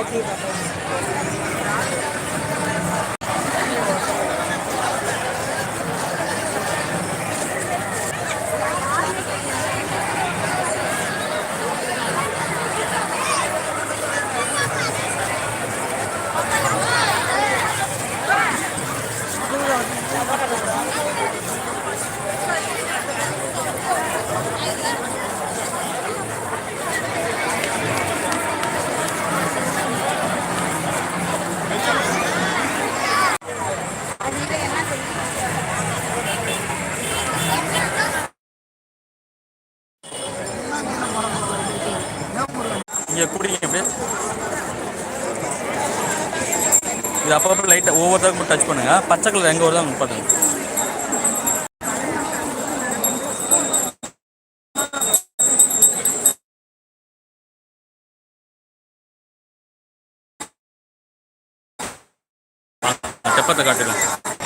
aqui. நீங்கள் குடிங்க அப்படியே இது அப்பப்போ லைட்டாக ஒவ்வொருத்தருக்கும் டச் பண்ணுங்கள் பச்சை கலர் எங்கே வருதோ அவங்க பார்த்துங்க தெப்பத்தை காட்டுறேன்